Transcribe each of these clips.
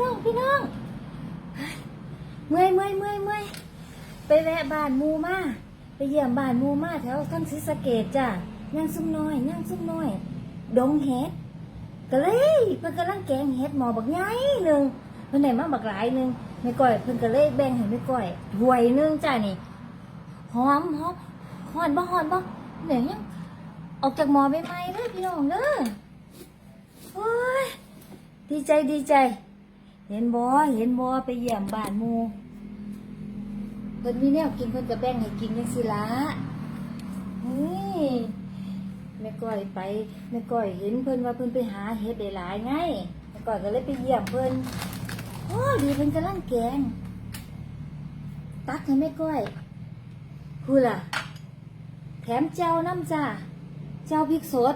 น้องพี่น้องเมื่อยเมื่อยเมื่อยเมื่อยไปแวะบ้านมูมาไปเยี่ยมบ้านมูมาแถวทั้งศรีสะเกดจ้ะย่างซุ่มน้อยย่างซุ่มน้อย ดงเห็ดก็เลยเพิ่นกำลังแกงเห็ดหมอบักใหญ่หนึ่งเพิ่นได้มาบักหลายหนึ่งแม่ก้อยเพิ่นก็เลยแบ่งให้แม่ก้อยถ้วยหนึงจ้ะนี่หอมหอมหอนบ่หอนบ่เดี๋ยวยังออกจากหมอใหม่ๆเด้อพี่น้องเด้อโอ้ยดีใจดีใจ เห็นบ่เห็นบ่ไปเยี่ยมบ้านมูเพิ่นมีแนวกินเพิ่นก็แบ่งให้กินจังซี่ล่ะนี่แม่ก้อยไปแม่ก้อยเห็นเพิ่นว่าเพิ่นไปหาเห็ดได้หลายไงแม่ก้อยก็เลยไปเยี่ยมเพิ่นโอ้ดีเพิ่นกำลังแกง ตักให้แม่ก้อยพูดล่ะ แถมเจ้าน้ำจ้าเจ้าพริกสด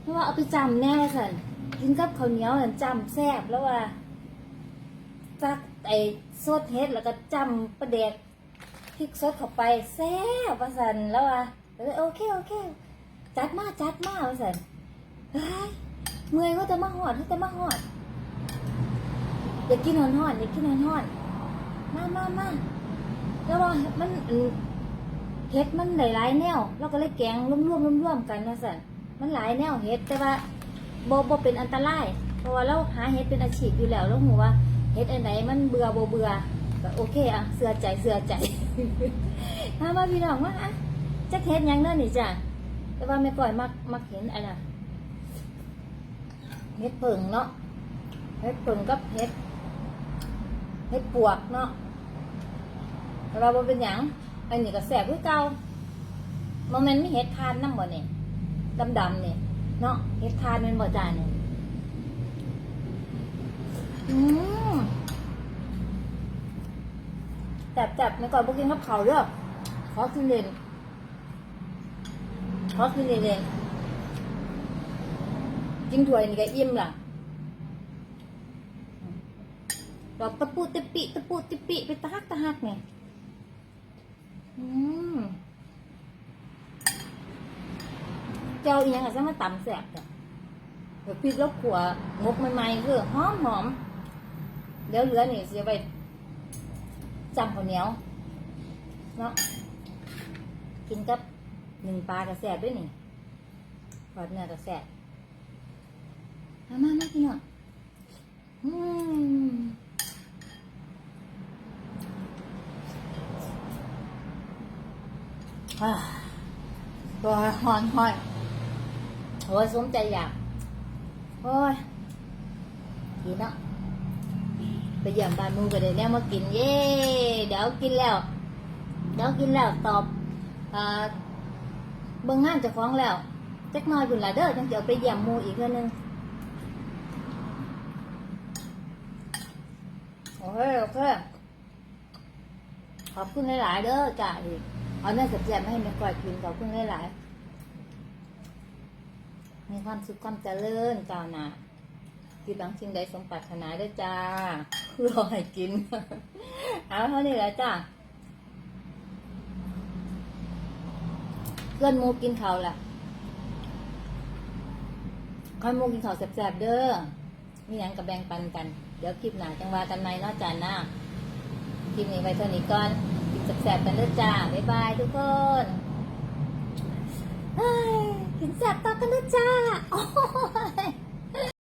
เพราะว่าเอาไปจำแน่สันกินกับข้าวเหนียวนั่นจำแซ่บแล้วว่า จักไอ้สดเฮ็ดแล้วก็จำประเด็กพริกสดเข้าไปแซ่บว่าสันแล้วว่าก็เลยโอเคโอเค จัดมาจัดมาว่าสันเฮ้ยเมื่อยก็จะมาหอดก็จะมาหอดอยากกินหอนหอนอยากกินหอนหอนมามามาแล้วว่ามันเฮ็ดมันหลายๆแนวเราก็เลยแกงร่วมๆร่วมๆกันนะสันมันหลายแนวเฮ็ดแต่ว่าโบ่บ่เป็นอันตราย เพราะว่าเราหาเฮ็ดเป็นอาชีพอยู่แล้วเราหูว่า เฮ็ดอันไหนมันเบื่อบ่เบื่อก็โอเคอะเสือใจเสือใจถ้ามาพี่น้องว่าอะจักเฮ็ดหยังเด้อนี่จ้ะแต่ว่าแม่ก่อยมักมักเห็นอันน่ะเฮ็ดเปิงเนาะเฮ็ดเปิงกับเฮ็ดเฮ็ดปวกเนาะแต่ว่าบ่เป็นหยังอันนี้ก็แซ่บคือเก่าบ่แม่นมีเฮ็ดทานนำบ่นี่ดำๆนี่เนาะเฮ็ดทานม่นบ่จ้านี่ อืมจับจับในก่อนพวกกินข้าวเผาเด้อขอกินเลนขอกินเลนเลยกินถ้วยนี่ก็อิ่มล่ะดอกตะปูตะปิตะปูตะปิไปตะฮักตะฮักไงอืมเจ้าอีหยังก็จะมาตำแสบจ้ะเดี๋ยวพี่แล้วขัวงกใหม่ๆคือหอมหอม เดี๋ยวเหลือนี่จะไปจำข้าวเหนียวเนาะกินกับหนึ่งปลากระแสบด้วยนี่ทอดเนื้อกระแสบมามามาพี่น้องอืมอ่าตัวหอนหอนโอ้ยสมใจอยากโอ้ยดีเนาะ ไปเยี่ยมบ้านมูก็ได้แนวมากินเย่เดี๋ยวกินแล้ว เดี๋ยวกินแล้วตอบอ่าเบิ่งงานจ้าของแล้วจักหน้อยบุญละเด้อจังเดี๋ยวไปเยี่ยมมูอีกเทื่อนึงโอเคโอเคขอบคุณหลายๆเด้อจ้าดิเอาเนื้อสับแซ่บๆมให้แม่ก้อยกินขอบคุณหลายๆมีความสุขความเจริญก้าวหน้า ที่บางสิ่งใดสมปรารถนาด้วยจ้ารอให้กิน เอาเท่านี้แหละจ้าเพื่อนมูกินเขาวล่ะคอยมูกินเขาแซ่บๆเด้อมีหยังกับแบ่งปันกัน เดี๋ยวคลิปหน้าจังว่ากันในนอกจานหน้าคลิปนี้ไว้เท่านี้ก่อนกินแซ่บๆกันเด้อจ้าบ๊ายบายทุกคนเฮ้ยกินแซ่บต่อกันเด้อจ้า